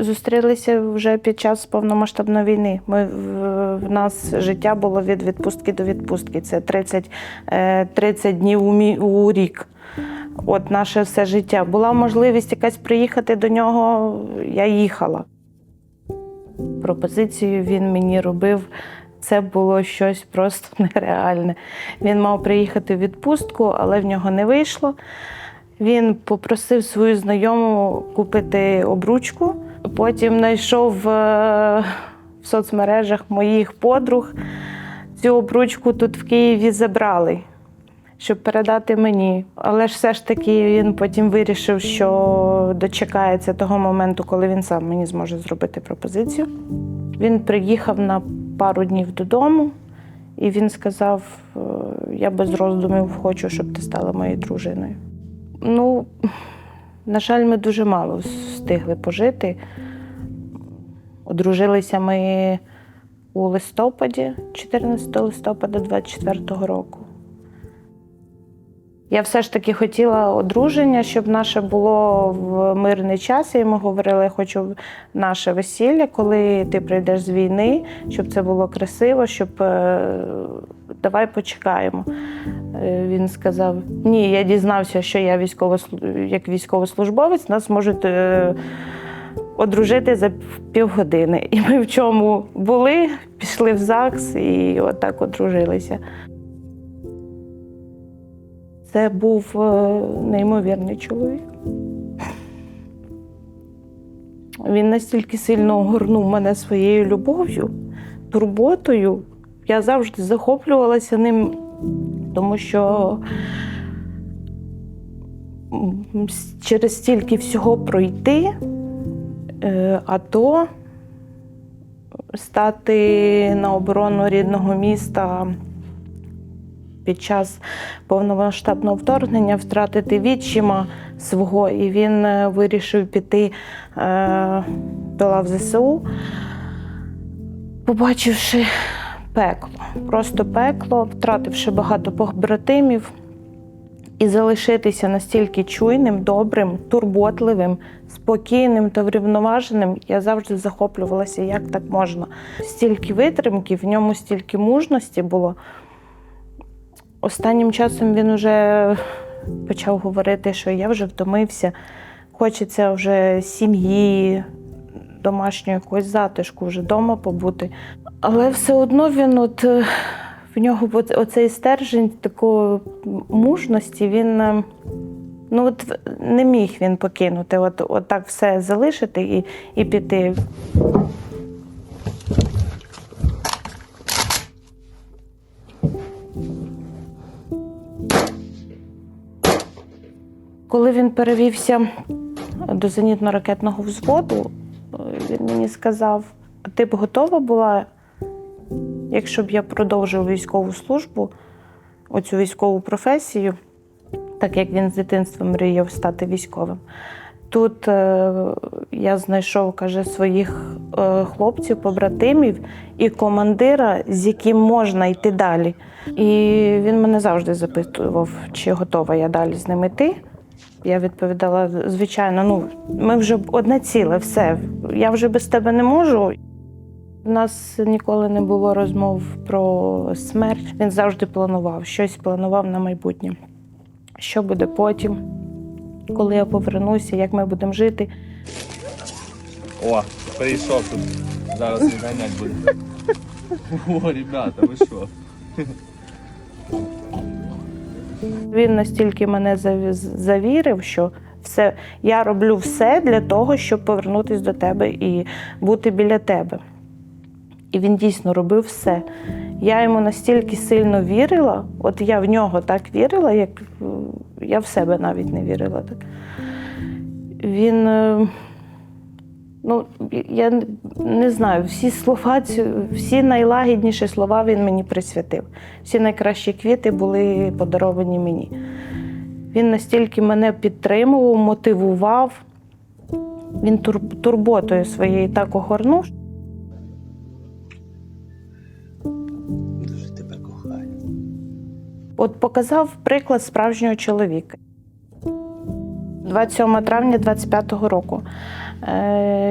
зустрілися вже під час повномасштабної війни. Ми в, нас життя було від відпустки до відпустки. Це 30, е, 30 днів у, мі, у рік. От наше все життя. Була можливість якась приїхати до нього, я їхала. Пропозицію він мені робив. Це було щось просто нереальне. Він мав приїхати в відпустку, але в нього не вийшло. Він попросив свою знайому купити обручку. Потім знайшов е, в соцмережах моїх подруг. Цю обручку тут в Києві забрали, щоб передати мені. Але ж все ж таки він потім вирішив, що дочекається того моменту, коли він сам мені зможе зробити пропозицію. Він приїхав на пару днів додому, і він сказав: е, я без роздумів хочу, щоб ти стала моєю дружиною. Ну, на жаль, ми дуже мало встигли пожити. Одружилися ми у листопаді, 14 листопада 24-го року. Я все ж таки хотіла одруження, щоб наше було в мирний час. І ми говорили, я хочу наше весілля, коли ти прийдеш з війни, щоб це було красиво, щоб е, давай почекаємо. Е, Він сказав: Ні, я дізнався, що я військовослу- як військовослужбовець, нас можуть е, одружити за півгодини. І ми в чому були, пішли в ЗАГС і отак одружилися. Це був е, неймовірний чоловік. Він настільки сильно огорнув мене своєю любов'ю, турботою. Я завжди захоплювалася ним, тому що через стільки всього пройти, е, а то стати на оборону рідного міста під час повномасштабного вторгнення втратити відчима свого, і він е, вирішив піти е, до лав ЗСУ, побачивши пекло, просто пекло, втративши багато побратимів. І залишитися настільки чуйним, добрим, турботливим, спокійним та врівноваженим, я завжди захоплювалася, як так можна. Стільки витримки, в ньому стільки мужності було. Останнім часом він вже почав говорити, що я вже втомився, хочеться вже сім'ї, домашнього якогось затишку, вже вдома побути. Але все одно він, от е, в нього оцей стержень такої мужності, він е, ну, от, не міг він покинути, от, от так все залишити і, і піти. Коли він перевівся до зенітно-ракетного взводу, він мені сказав: «А ти б готова була, якщо б я продовжив військову службу, оцю військову професію, так як він з дитинства мріяв стати військовим. Тут е, я знайшов, каже, своїх е, хлопців, побратимів і командира, з яким можна йти далі. І він мене завжди запитував, чи готова я далі з ним йти. Я відповідала, звичайно, ну ми вже одне ціле, все. Я вже без тебе не можу. У нас ніколи не було розмов про смерть. Він завжди планував, щось планував на майбутнє. Що буде потім, коли я повернуся, як ми будемо жити. О, прийшов тут. Зараз відганять буде. О, ребята, ви що? Він настільки мене завірив, що все, я роблю все для того, щоб повернутися до тебе і бути біля тебе. І він дійсно робив все. Я йому настільки сильно вірила, от я в нього так вірила, як я в себе навіть не вірила. Так. Він, е, ну, я не- знаю, всі слова, всі найлагідніші слова він мені присвятив. Всі найкращі квіти були подаровані мені. Він настільки мене підтримував, мотивував. Він турботою своєю так огорнув. Дуже тебе кохаю. От показав приклад справжнього чоловіка. 27 травня 25-го року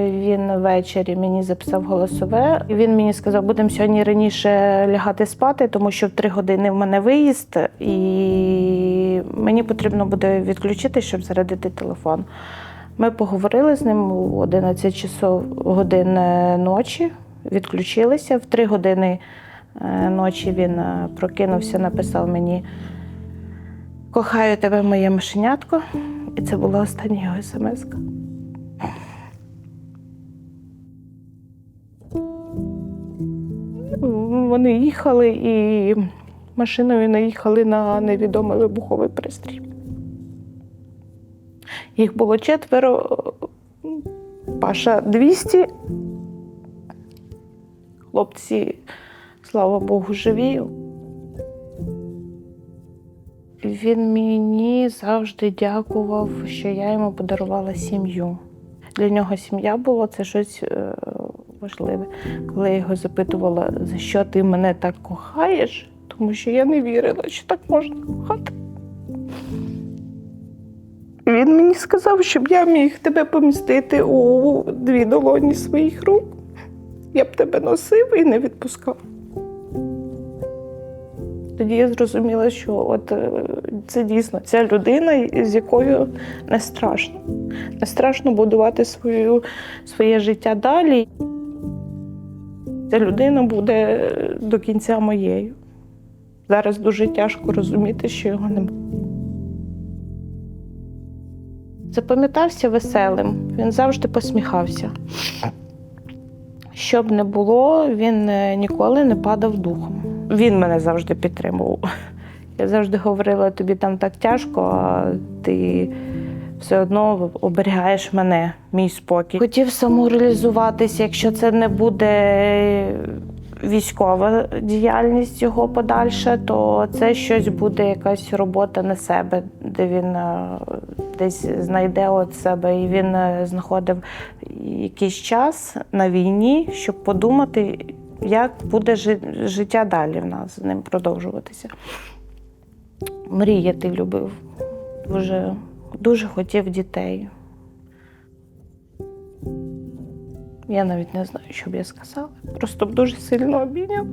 Він ввечері мені записав голосове. Він мені сказав, будемо сьогодні раніше лягати спати, тому що в три години в мене виїзд, і мені потрібно буде відключити, щоб зарядити телефон. Ми поговорили з ним у 11 часов годин е, ночі, відключилися. В 3 години е, ночі він е, прокинувся, написав мені Кохаю тебе, моє мишенятко. І це була остання його смс. Вони їхали і машиною наїхали на невідомий вибуховий пристрій. Їх було четверо. Паша 200. Хлопці, слава Богу, живі. Він мені завжди дякував, що я йому подарувала сім'ю. Для нього сім'я була це щось е, важливе. Коли я його запитувала, за що ти мене так кохаєш, тому що я не вірила, що так можна кохати. Він мені сказав, щоб я міг тебе помістити у дві долоні своїх рук. Я б тебе носив і не відпускав. Тоді я зрозуміла, що от е, це дійсно ця людина, з якою не страшно. Не страшно будувати свою, своє життя далі. Ця людина буде до кінця моєю. Зараз дуже тяжко розуміти, що його немає. Запам'ятався веселим, він завжди посміхався. Що б не було, він е, ніколи не падав духом. Він мене завжди підтримував. Я завжди говорила, тобі там так тяжко, а ти все одно оберігаєш мене, мій спокій. Хотів самореалізуватися, якщо це не буде військова діяльність його подальша, то це щось буде якась робота на себе, де він е, десь знайде от себе. І він е, знаходив якийсь час на війні, щоб подумати, як буде життя далі в нас з ним продовжуватися. Мріяти любив. Дуже, дуже хотів дітей. Я навіть не знаю, що б я сказала. Просто б дуже сильно обійняв.